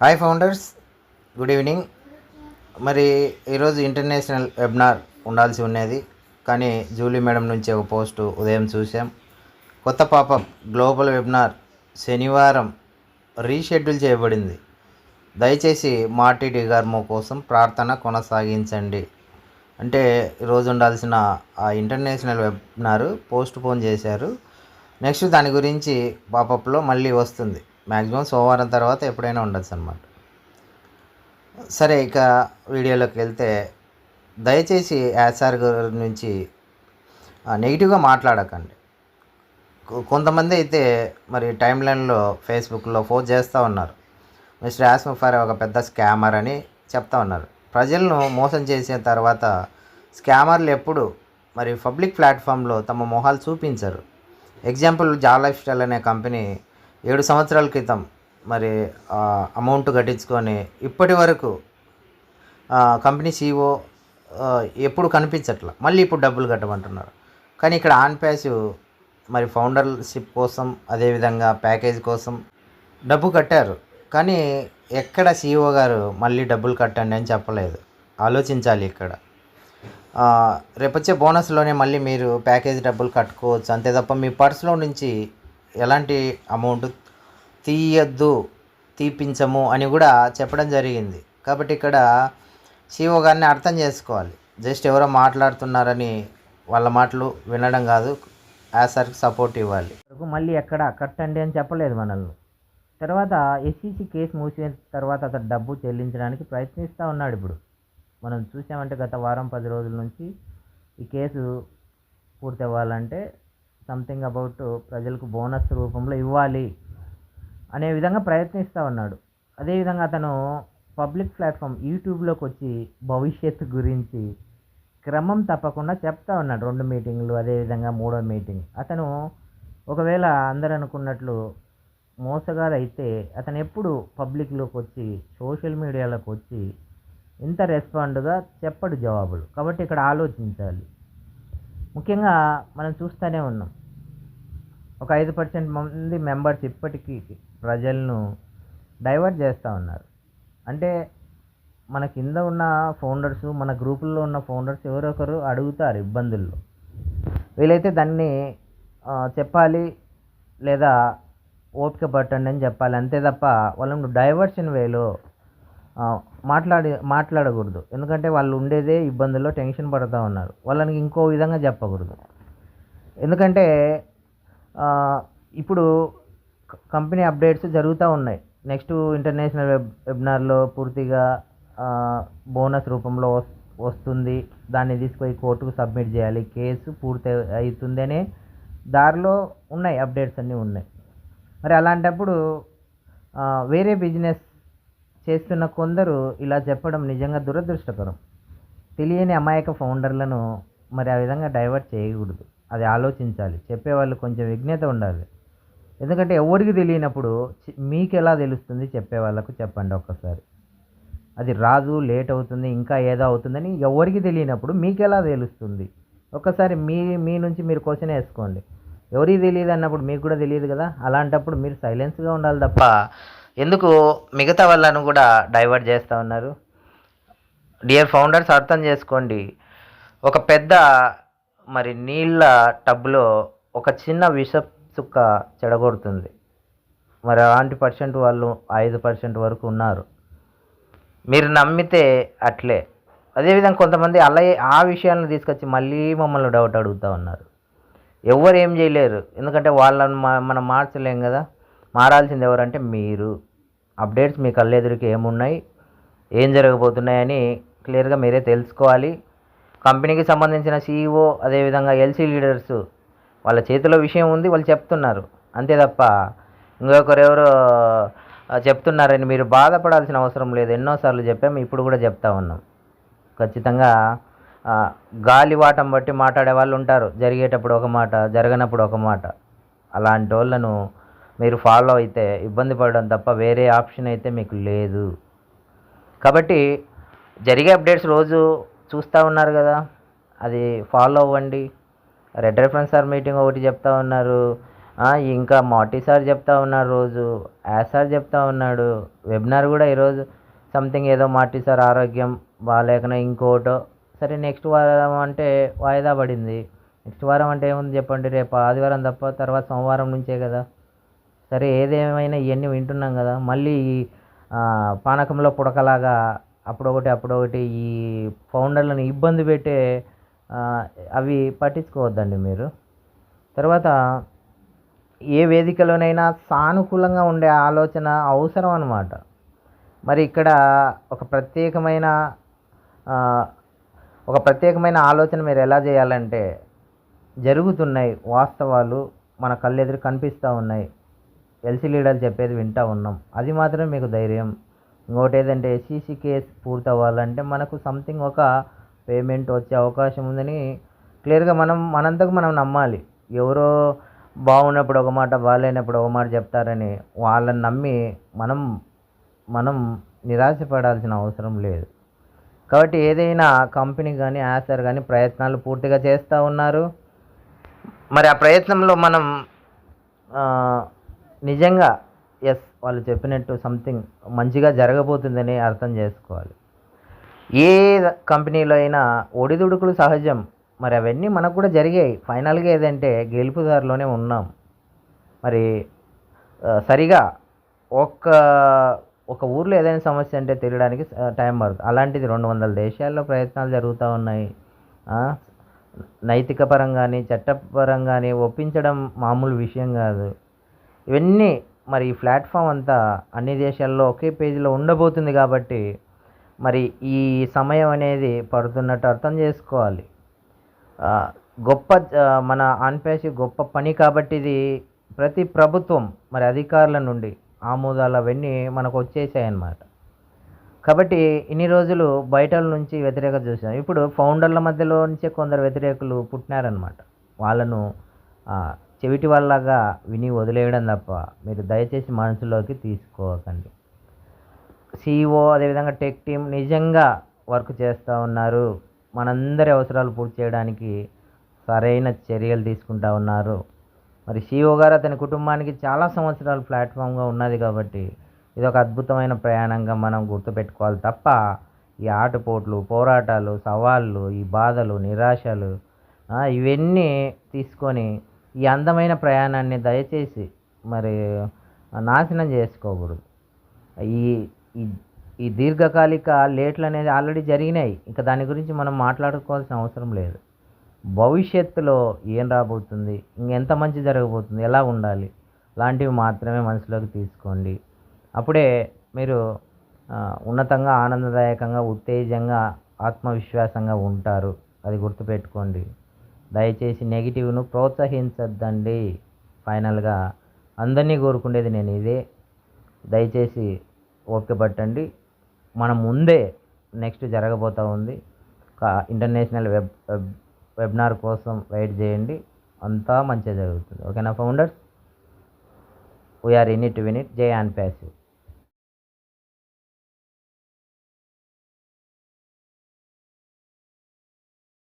Hi founders good evening మరి ఈరోజు international webinar ఉండాల్సి ఉన్నది. కానీ జూలీ మేడం నుంచి ఒక పోస్టు ఉదయం చూసాం కొత్త పాపం గ్లోబల్ వెబినార్ శనివారం రీషెడ్యూల్ చేయబడింది. దయచేసి మార్టీ గార్మో కోసం ప్రార్థన కొనసాగించండి. అంటే ఈరోజు ఉండాల్సిన ఆ ఇంటర్నేషనల్ వెబినార్ పోస్ట్ పోన్ చేశారు. నెక్స్ట్ దాని గురించి పాపప్లో మళ్ళీ వస్తుంది. మ్యాక్సిమం సోమవారం తర్వాత ఎప్పుడైనా ఉండొచ్చు అనమాట సరే ఇక వీడియోలోకి వెళ్తే దయచేసి యాసార్ గారి నుంచి నెగిటివ్గా మాట్లాడకండి. కొంతమంది అయితే మరి టైం లైన్లో ఫేస్బుక్లో పోస్ట్ చేస్తూ ఉన్నారు. మిస్టర్ యాస్ముఫార్ ఒక పెద్ద స్కామర్ అని చెప్తా ఉన్నారు. ప్రజలను మోసం చేసిన తర్వాత స్కామర్లు ఎప్పుడు మరి పబ్లిక్ ప్లాట్ఫామ్లో తమ మొహాలు చూపించరు. ఎగ్జాంపుల్ జా లైఫ్ స్టైల్ అనే కంపెనీ ఏడు సంవత్సరాల క్రితం మరి అమౌంట్ కట్టించుకొని ఇప్పటి వరకు కంపెనీ సీఈఓ ఎప్పుడు కనిపించట్ల. మళ్ళీ ఇప్పుడు డబ్బులు కట్టమంటున్నారు. కానీ ఇక్కడ ఆన్ ప్యాసివ్ మరి ఫౌండర్షిప్ కోసం అదేవిధంగా ప్యాకేజ్ కోసం డబ్బు కట్టారు. కానీ ఎక్కడ సీఈఓ గారు మళ్ళీ డబ్బులు కట్టండి అని చెప్పలేదు. ఆలోచించాలి ఇక్కడ. రేపొచ్చే బోనస్లోనే మళ్ళీ మీరు ప్యాకేజ్ డబ్బులు కట్టుకోవచ్చు. అంతే తప్ప మీ పర్స్లో నుంచి ఎలాంటి అమౌంట్ తీయద్దు తీపించము అని కూడా చెప్పడం జరిగింది. కాబట్టి ఇక్కడ సీఓ గారిని అర్థం చేసుకోవాలి. జస్ట్ ఎవరో మాట్లాడుతున్నారని వాళ్ళ మాటలు వినడం కాదు యాసర్కి సపోర్ట్ ఇవ్వాలి. మళ్ళీ ఎక్కడ కట్టండి అని చెప్పలేదు మనల్ని. తర్వాత ఎస్సీసీ కేసు మూసిన తర్వాత అతను డబ్బు చెల్లించడానికి ప్రయత్నిస్తూ ఉన్నాడు ఇప్పుడు. మనం చూసామంటే గత వారం పది రోజుల నుంచి ఈ కేసు పూర్తి అవ్వాలంటే సంథింగ్ అబౌట్ uh, ప్రజలకు బోనస్ రూపంలో ఇవ్వాలి అనే విధంగా ప్రయత్నిస్తూ ఉన్నాడు. అదేవిధంగా అతను పబ్లిక్ ప్లాట్ఫామ్ యూట్యూబ్లోకి వచ్చి భవిష్యత్తు గురించి క్రమం తప్పకుండా చెప్తా ఉన్నాడు. రెండు మీటింగ్లు అదేవిధంగా మూడో మీటింగ్ అతను ఒకవేళ అందరు అనుకున్నట్లు మోసగాడు అయితే అతను ఎప్పుడు పబ్లిక్లోకి వచ్చి సోషల్ మీడియాలోకి వచ్చి ఇంత రెస్పాండ్గా చెప్పడు జవాబులు. కాబట్టి ఇక్కడ ఆలోచించాలి. ముఖ్యంగా మనం చూస్తూనే ఉన్నాం. ఒక ఐదు పర్సెంట్ మంది మెంబర్స్ ఇప్పటికీ ప్రజలను డైవర్ట్ చేస్తూ ఉన్నారు. అంటే మన కింద ఉన్న ఫౌండర్స్ మన గ్రూపుల్లో ఉన్న ఫౌండర్స్ ఎవరొకరు అడుగుతారు ఇబ్బందుల్లో. వీలైతే దాన్ని చెప్పాలి లేదా ఓపిక పట్టండి అని చెప్పాలి. అంతే తప్ప వాళ్ళను డైవర్షన్ వేలో మాట్లాడి మాట్లాడకూడదు. ఎందుకంటే వాళ్ళు ఉండేదే ఇబ్బందుల్లో టెన్షన్ పడుతూ ఉన్నారు. వాళ్ళని ఇంకో విధంగా చెప్పకూడదు. ఎందుకంటే ఇప్పుడు కంపెనీ అప్డేట్స్ జరుగుతూ ఉన్నాయి. నెక్స్ట్ ఇంటర్నేషనల్ వెబ్ వెబినార్లో పూర్తిగా బోనస్ రూపంలో వస్తుంది. దాన్ని తీసుకొని కోర్టుకు సబ్మిట్ చేయాలి. కేసు పూర్తి అవుతుందనే దారిలో ఉన్నాయి అప్డేట్స్ అన్నీ ఉన్నాయి. మరి అలాంటప్పుడు వేరే బిజినెస్ చేస్తున్న కొందరు ఇలా చెప్పడం నిజంగా దురదృష్టకరం. తెలియని అమాయక ఫౌండర్లను మరి ఆ విధంగా డైవర్ట్ చేయకూడదు. అది ఆలోచించాలి. చెప్పేవాళ్ళు కొంచెం విజ్ఞత ఉండాలి. ఎందుకంటే ఎవరికి తెలియనప్పుడు మీకు ఎలా తెలుస్తుంది చెప్పే వాళ్ళకు చెప్పండి ఒక్కసారి. అది రాదు లేట్ అవుతుంది ఇంకా ఏదో అవుతుందని ఎవరికి తెలియనప్పుడు మీకు ఎలా తెలుస్తుంది? ఒక్కసారి మీ మీ నుంచి మీరు క్వశ్చన్ వేసుకోండి. ఎవరికి తెలియదు అన్నప్పుడు మీకు కూడా తెలియదు కదా? అలాంటప్పుడు మీరు సైలెన్స్గా ఉండాలి తప్ప ఎందుకు మిగతా వాళ్ళను కూడా డైవర్ట్ చేస్తూ ఉన్నారు? డియర్ ఫౌండర్స్ అర్థం చేసుకోండి. ఒక పెద్ద మరి నీళ్ళ టబ్లో ఒక చిన్న విష చుక్క చెడగొడుతుంది. మరి అలాంటి పర్సెంట్ వాళ్ళు ఐదు పర్సెంట్ వరకు ఉన్నారు. మీరు నమ్మితే అట్లే. అదేవిధంగా కొంతమంది అలా ఆ విషయాలను తీసుకొచ్చి మళ్ళీ మమ్మల్ని డౌట్ అడుగుతూ ఉన్నారు. ఎవరు ఏం చేయలేరు. ఎందుకంటే వాళ్ళని మనం మార్చలేం కదా. మారాల్సింది ఎవరంటే మీరు. అప్డేట్స్ మీ కళ్ళెదురికి ఏమున్నాయి ఏం జరగబోతున్నాయని క్లియర్గా మీరే తెలుసుకోవాలి. కంపెనీకి సంబంధించిన సీఈఓ అదేవిధంగా ఎల్సీ లీడర్స్ వాళ్ళ చేతిలో విషయం ఉంది వాళ్ళు చెప్తున్నారు. అంతే తప్ప ఇంకొకరు ఎవరో చెప్తున్నారని మీరు బాధపడాల్సిన అవసరం లేదు. ఎన్నోసార్లు చెప్పాము ఇప్పుడు కూడా చెప్తా ఉన్నాం. ఖచ్చితంగా గాలి గాలివాటం బట్టి మాట్లాడే వాళ్ళు ఉంటారు. జరిగేటప్పుడు ఒక మాట జరగనప్పుడు ఒక మాట. అలాంటి వాళ్ళను మీరు ఫాలో అయితే ఇబ్బంది పడడం తప్ప వేరే ఆప్షన్ అయితే మీకు లేదు. కాబట్టి జరిగే అప్డేట్స్ రోజు చూస్తూ ఉన్నారు కదా. అది ఫాలో అవ్వండి. రెడ్ రెఫరెన్స్ సార్ మీటింగ్ ఒకటి చెప్తా ఉన్నారు. ఇంకా మాటి సార్ చెప్తా ఉన్నారు రోజు. యాస్ సార్ చెప్తా ఉన్నాడు. వెబినార్ కూడా ఈరోజు సంథింగ్ ఏదో మాటి సార్ ఆరోగ్యం బాగాలేకనే ఇంకోటో. సరే నెక్స్ట్ వారం అంటే వాయిదా పడింది. నెక్స్ట్ వారం అంటే ఏముంది చెప్పండి. రేపు ఆదివారం తప్ప తర్వాత సోమవారం నుంచే కదా. సరే ఏదేమైనా ఇవన్నీ వింటున్నాం కదా మళ్ళీ పానకంలో పుడకలాగా అప్పుడొకటి అప్పుడొకటి ఈ ఫౌండర్లను ఇబ్బంది పెట్టే అవి పట్టించుకోవద్దండి మీరు. తర్వాత ఏ వేదికలోనైనా సానుకూలంగా ఉండే ఆలోచన అవసరం అన్నమాట. మరి ఇక్కడ ఒక ప్రత్యేకమైన ఒక ప్రత్యేకమైన ఆలోచన మీరు ఎలా చేయాలంటే జరుగుతున్నాయి వాస్తవాలు మన కళ్ళెదురు కనిపిస్తూ ఉన్నాయి. ఎల్సీ లీడర్లు చెప్పేది వింటూ ఉన్నాం. అది మాత్రం మీకు ధైర్యం. ఇంకోటి ఏదంటే ఎస్సీసీ కేసు పూర్తి అవ్వాలంటే మనకు సంథింగ్ ఒక పేమెంట్ వచ్చే అవకాశం ఉందని క్లియర్గా మనం మనంతకు మనం నమ్మాలి. ఎవరో బాగున్నప్పుడు ఒక మాట బాగాలేనప్పుడు ఒక మాట చెప్తారని వాళ్ళని నమ్మి మనం మనం నిరాశపడాల్సిన అవసరం లేదు. కాబట్టి ఏదైనా కంపెనీ కానీ యాసర్ కానీ ప్రయత్నాలు పూర్తిగా చేస్తూ ఉన్నారు. మరి ఆ ప్రయత్నంలో మనం నిజంగా ఎస్ వాళ్ళు చెప్పినట్టు సంథింగ్ మంచిగా జరగబోతుందని అర్థం చేసుకోవాలి. ఏ కంపెనీలో అయినా ఒడిదుడుకులు సహజం. మరి అవన్నీ మనకు కూడా జరిగాయి. ఫైనల్గా ఏదంటే గెలుపుదారిలోనే ఉన్నాం. మరి సరిగా ఒక్క ఒక ఊర్లో ఏదైనా సమస్య అంటే తెలియడానికి టైం పడుతుంది. అలాంటిది రెండు వందల దేశాల్లో ప్రయత్నాలు జరుగుతూ ఉన్నాయి. నైతిక పరంగాని చట్టపరంగాని ఒప్పించడం మామూలు విషయం కాదు. ఇవన్నీ మరి ఈ ప్లాట్ఫామ్ అంతా అన్ని దేశాల్లో ఒకే పేజీలో ఉండబోతుంది కాబట్టి మరి ఈ సమయం అనేది పడుతున్నట్టు అర్థం చేసుకోవాలి. గొప్ప మన ఆన్పేసి గొప్ప పని కాబట్టి ఇది ప్రతి ప్రభుత్వం మరి అధికారుల నుండి ఆమోదాలు అవన్నీ మనకు వచ్చేసాయి అన్నమాట కాబట్టి ఇన్ని రోజులు బయట నుంచి వ్యతిరేకత చూసాం. ఇప్పుడు ఫౌండర్ల మధ్యలో నుంచే కొందరు వ్యతిరేకులు పుట్టినారనమాట వాళ్ళను చెవిటి వల్లగా విని వదిలేయడం తప్ప మీరు దయచేసి మనసులోకి తీసుకోకండి. సిఇఓ అదేవిధంగా టెక్ టీం నిజంగా వర్క్ చేస్తూ ఉన్నారు. మనందరి అవసరాలు పూర్తి చేయడానికి సరైన చర్యలు తీసుకుంటా ఉన్నారు. మరి సిఇఓ గారు అతని కుటుంబానికి చాలా సంవత్సరాలు ప్లాట్ఫామ్గా ఉన్నది కాబట్టి ఇది ఒక అద్భుతమైన ప్రయాణంగా మనం గుర్తుపెట్టుకోవాలి తప్ప ఈ ఆటపోట్లు పోరాటాలు సవాళ్ళు ఈ బాధలు నిరాశలు ఇవన్నీ తీసుకొని ఈ అందమైన ప్రయాణాన్ని దయచేసి మరి నాశనం చేసుకోకూడదు. ఈ ఈ- ఈ దీర్ఘకాలిక లేట్లు అనేది ఆల్రెడీ జరిగినాయి. ఇంకా దాని గురించి మనం మాట్లాడుకోవాల్సిన అవసరం లేదు. భవిష్యత్తులో ఏం రాబోతుంది? ఇంకెంత మంచి జరగబోతుంది? ఎలా ఉండాలి? లాంటివి మాత్రమే మనసులోకి తీసుకోండి. అప్పుడే మీరు ఉన్నతంగా ఆనందదాయకంగా ఉత్తేజంగా ఆత్మవిశ్వాసంగా ఉంటారు. అది గుర్తుపెట్టుకోండి. దయచేసి నెగిటివ్ను ప్రోత్సహించద్దండి. ఫైనల్గా అందరినీ కోరుకునేది నేను ఇదే. దయచేసి ఓపిక పట్టండి. మన ముందే నెక్స్ట్ జరగబోతూ ఉంది. ఇంటర్నేషనల్ వెబ్ వెబ్ వెబినార్ కోసం వెయిట్ చేయండి. అంతా మంచిగా జరుగుతుంది. ఓకేనా founders? We're in it win it J and passive